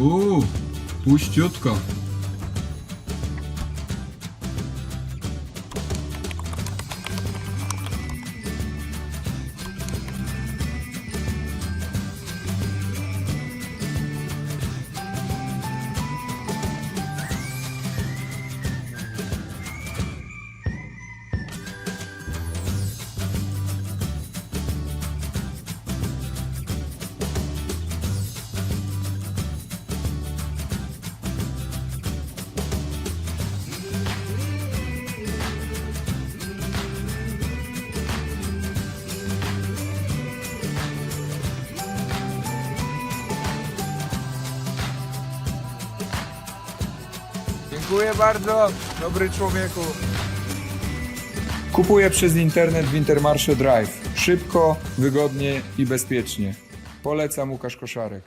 О, пусть тетка Dziękuję bardzo, dobry człowieku. Kupuję przez internet w Intermarché Drive. Szybko, wygodnie i bezpiecznie. Polecam Łukasz Koszarek.